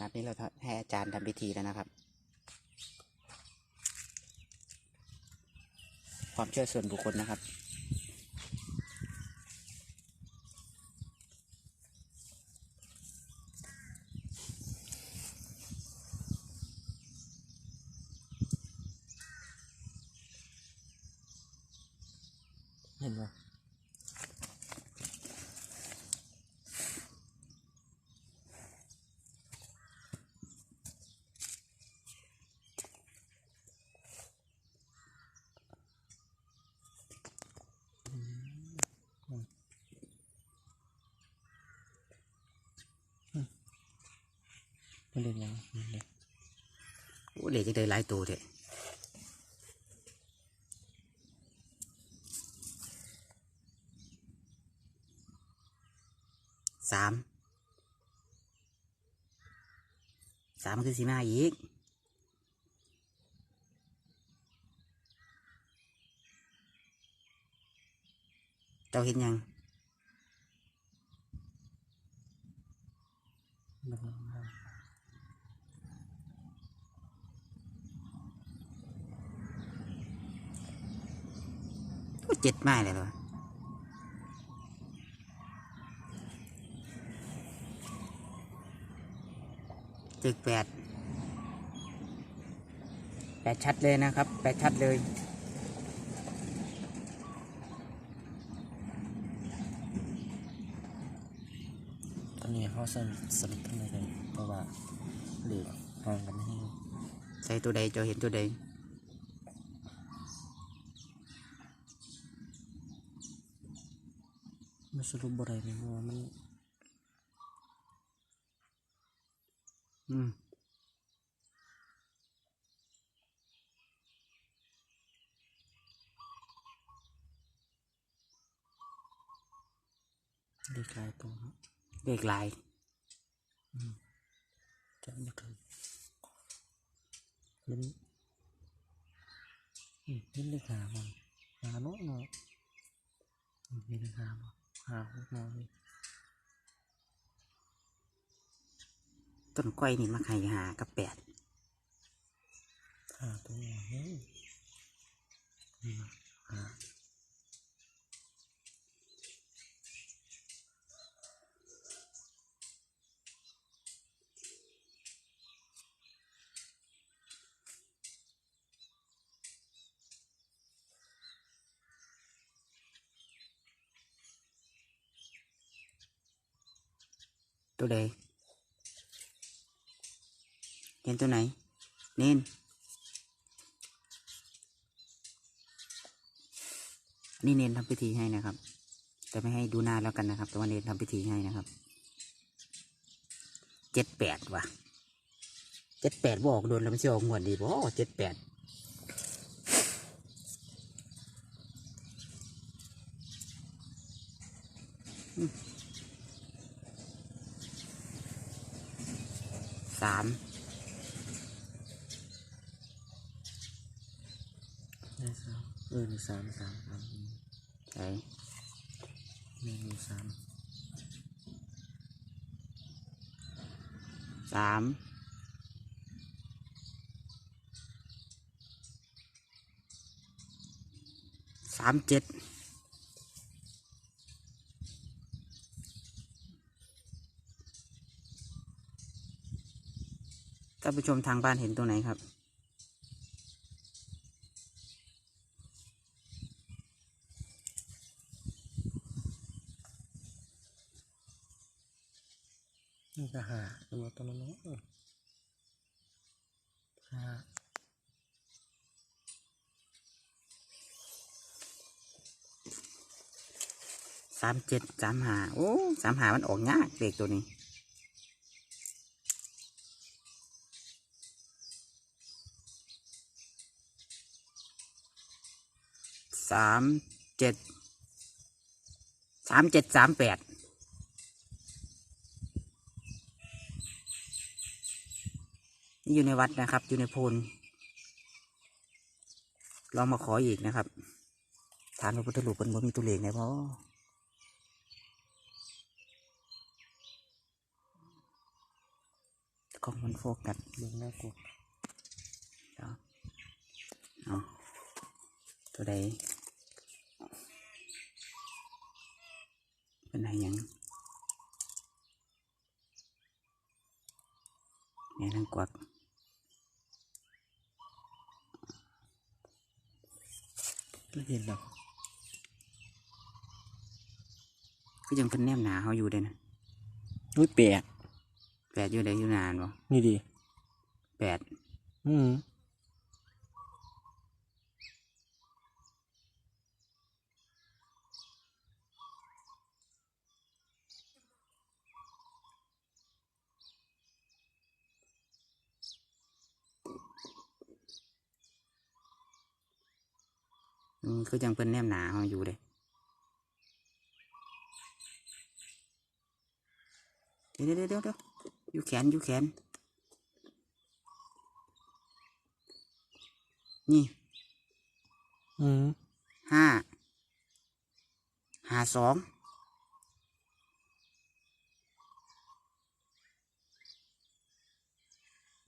นัดนี้เราให้อาจารย์ทำพิธีแล้วนะครับ ความเชื่อส่วนบุคคลนะครับ มันเรียนยังมันเรียนโอ้เหล็กจะได้หลายตัวเถอะสามสามคือสีมาอีกเจ้าเห็นยัง มันมัน ก็เจ็ดไม้เลยหรอตึกแปดแปดชัดเลยนะครับแปดชัดเลยตอนนี้เขาสรุปสรุปทั้งเลยเพราะว่าเหลือห่างกันให้ใส่ตัวใดจะเห็นตัวใด มาสรุปบ่ได้เลยเพราะว่ามันอืมเรียกลายตัวเนาะเลขลายจะไม่ถึงมันอืมนี่เลขหามันหาเนาะเนาะอืมนี่เลขหาบ่ หาหกมาเลยต้นกล้วยนี่มาขายหากับแปดหาตัวนี้นไหา ตัวใดเห็นตัวไหน เน้น นี่เน้นทำพิธีให้นะครับ แต่ไม่ให้ดูหน้าแล้วกันนะครับ แต่ว่าเน้นทำพิธีให้นะครับเจ็ดแปดว่ะเจ็ดแปดบอกโดนแล้วมันจะออกงวดดีบ่เจ็ดแปด สามได้สามเออหนึ่งสามสามสามอืมใช่หนึ่งสามสามสามเจ็ด ท่านผู้ชมทางบ้านเห็นตัวไหนครับนี่ก็หาตัวตัวนั้นเนาะเออหาสามเจ็ดสามหาโอ้สามหามันออกยากเด็กตัวนี้ สามเจ็ดสามเจ็ดสามแปดนี่อยู่ในวัดนะครับ อยู่ในโพนลองมาขออีกนะครับถามพระพุทธรูปเป็นบ่มีตัวเลขไหนพ่อกองมันโฟกัสเบิ่งหน้ากลัวเดี๋ยวเอาตัวใด เป็นไหนยังแม่นางกวักไม่เห็นหรอกก็ยังเป็นแนมหนาเขาอยู่เด้นะอุ้ยแปลกแปดอยู่ได้อยู่นานบ่นี่ดิแปดอืม คือยังเป็นแนมหนาเขาอยู่เด้เดี๋ยวเดี๋ยวเดี๋ยวเดี๋ยวอยู่แขนอยู่แขน นี่ อืมห้าห้าสอง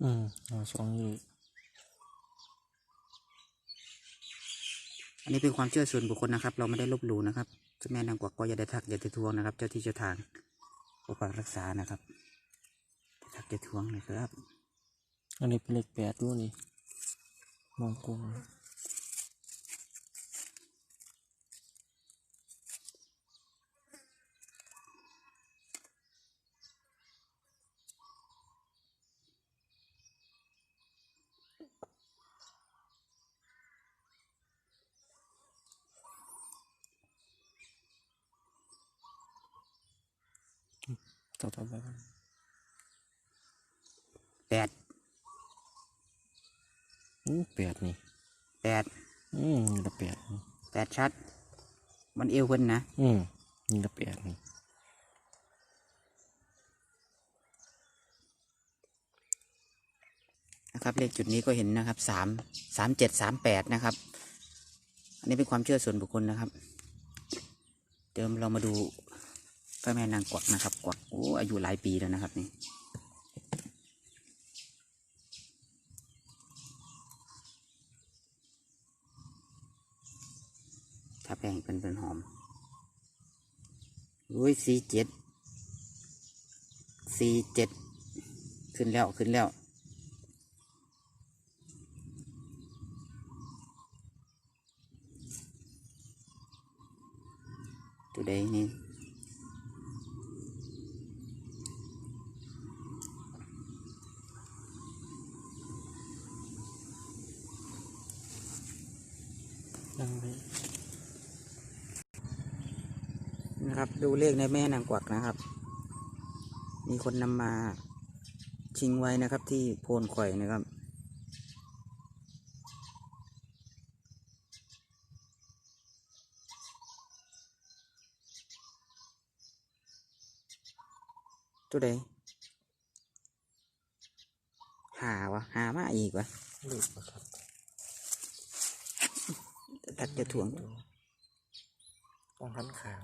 อืมเอาสองอยู่ อันนี้เป็นความเชื่อส่วนบุคคลนะครับ เราไม่ได้ลบหลู่นะครับเจ้าแม่นางกวักก็อย่าได้ทักอย่าได้ทวงนะครับ เจ้าที่เจ้าทางปกปักรักษานะครับทักอย่าทวงนะครับ อันนี้เป็นเลขแปดด้วยนี่มองกลม ต่อต่อไปกันแปดอืมแปดนี่แปดอืมนี่ละแปดนี่แปดชัด มันเอวเพิ่นนะอืมนี่ละแปดนี่นะครับเลขจุดนี้ก็เห็นนะครับสามสามเจ็ดสามแปดนะครับ อันนี้เป็นความเชื่อส่วนบุคคลนะครับ เดิมเรามาดู พระแม่นางกวักนะครับ กวักโอ้อายุหลายปีแล้วนะครับนี่ถ้าแป้งเป็นเป็นหอมอุ้ยสี่เจ็ดสี่เจ็ดขึ้นแล้วขึ้นแล้วตัวใดนี่ นั่งไป นะครับ ดูเลขในแม่นางกวักนะครับ มีคนนำมาชิงไว้นะครับที่โพนข่อยนะครับ ตัวใดหาวะหามาอีกวะลูกประทับตัดจะถ่วงต้องหันขาง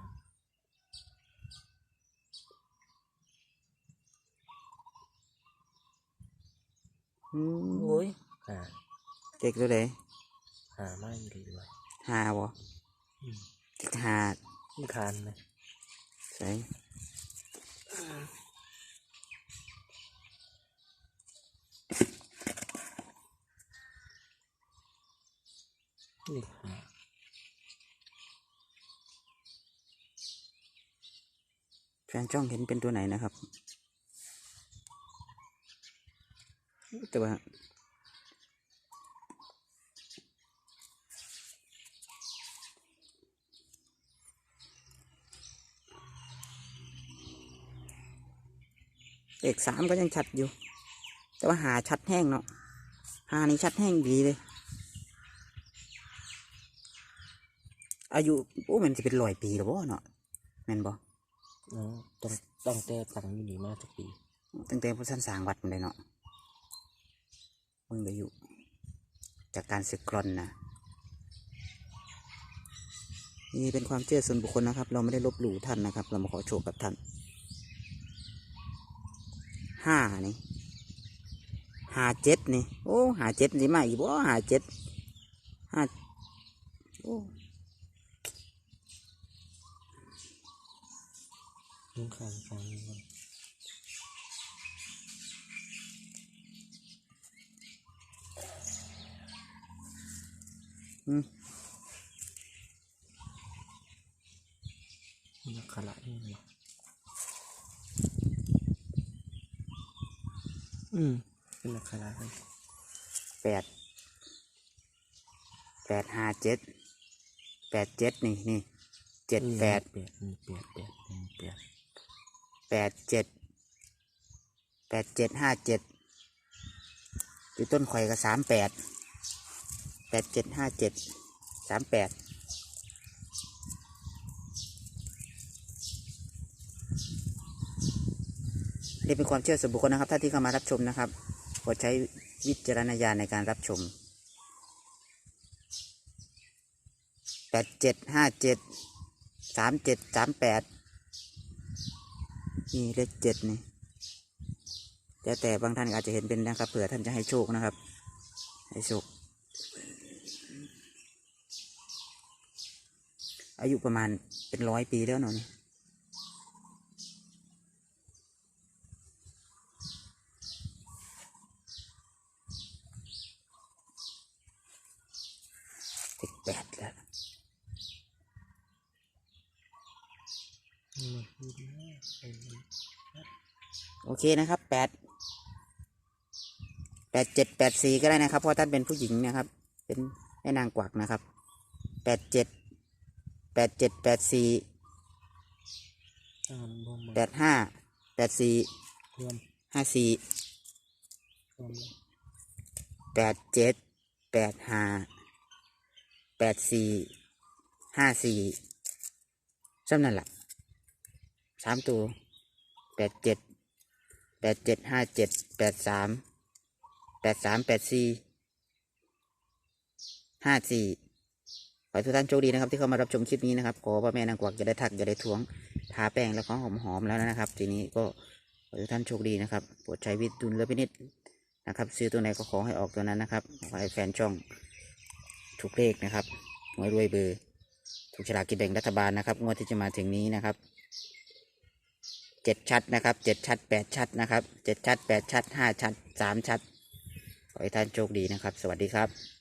อืมโอ้ยหาเด็กตัวใดหาไม่ดีเลยหาวะอืมเด็กหานี่คานไหมใส่นี่หาแฟนจ้องเห็นเป็นตัวไหนนะครับ แต่ว่าเลขสามก็ยังชัดอยู่ แต่ว่าหาชัดแห้งเนาะหานี่ชัดแห้งดีเลย อายุโอ้มันจะเป็นร้อยปีแล้วบ่เนาะแม่นบ่เนาะต้องต้องแต่ตังค์อยู่นี่มาสักปี ตั้งแต่พระท่านสร้างวัดมาเลยเนาะ มึงก็อยู่ จากการสึกกรอนนะนี่เป็นความเชื่อส่วนบุคคลนะครับ เราไม่ได้ลบหลู่ท่านนะครับ เรามาขอโชคกับท่านห้านี่หาเจ็ดนี่ โอ้หาเจ็ดสิมาอีกบ่หาเจ็ดห้าโอ้ลุงขางขางนี่มัน นอักขระนี่มันอืมเป็นอักขระเลยแปดแปดห้าเจ็ดแปดเจ็ดนี่นี่เจ็ดแปดแปดแปดแปดแปดแปดเจ็ดแปดเจ็ดห้าเจ็ดอยู่ต้นข่อยก็สามแปด ดเจ็ดห้าเจ็ดสามแปดนี่เป็นความเชื่อส่วนบุคคลนะครับถ้าที่เข้ามารับชมนะครับโปรดใช้วิจารณญาณในการรับชมแปดเจ็ดห้าเจ็ดสามเจ็ดสามแปดนี่เลขเจ็ดนี่แต่แต่บางท่านอาจจะเห็นเป็นนะครับเผื่อท่านจะให้โชคนะครับ ให้โชค อายุประมาณเป็นร้อยปีแล้วเนาะนี่เลขแปดแล้วโอเคนะครับแปดแปดเจ็ดแปดสี่ก็ได้นะครับเพราะท่านเป็นผู้หญิงนะครับ เป็นแม่นางกวักนะครับแปดเจ็ด แปดเจ็ดแปดสี่อ่านบ่มแปดห้าแปดสี่รวมห้าสี่รวมแปดเจ็ดแปดห้าแปดสี่ห้าสี่ซ้ำนั่นแหละสามตัวแปดเจ็ดแปดเจ็ดห้าเจ็ดแปดสามแปดสามแปดสี่ห้าสี่ ให้ทุกท่านโชคดีนะครับที่เข้ามารับชมคลิปนี้นะครับขอพระแม่นางกวักจะได้ทักจะได้ทวงทาแป้งแล้วก็หอมหอมๆแล้วนะครับ ทีนี้ก็ขอให้ทุกท่านโชคดีนะครับโปรดใช้วิจารณญาณพินิจนะครับ ซื้อตัวไหนก็ขอให้ออกตัวนั้นนะครับขอให้แฟนช่องถูกเลขนะครับหวยรวยเบอร์ถูกฉลากกินแบ่งรัฐบาลนะครับงวดที่จะมาถึงนี้นะครับเจ็ดชัดนะครับเจ็ดชัดแปดชัดนะครับเจ็ดชัดแปดชัดห้าชัดสามชัดขอให้ท่านโชคดีนะครับ สวัสดีครับ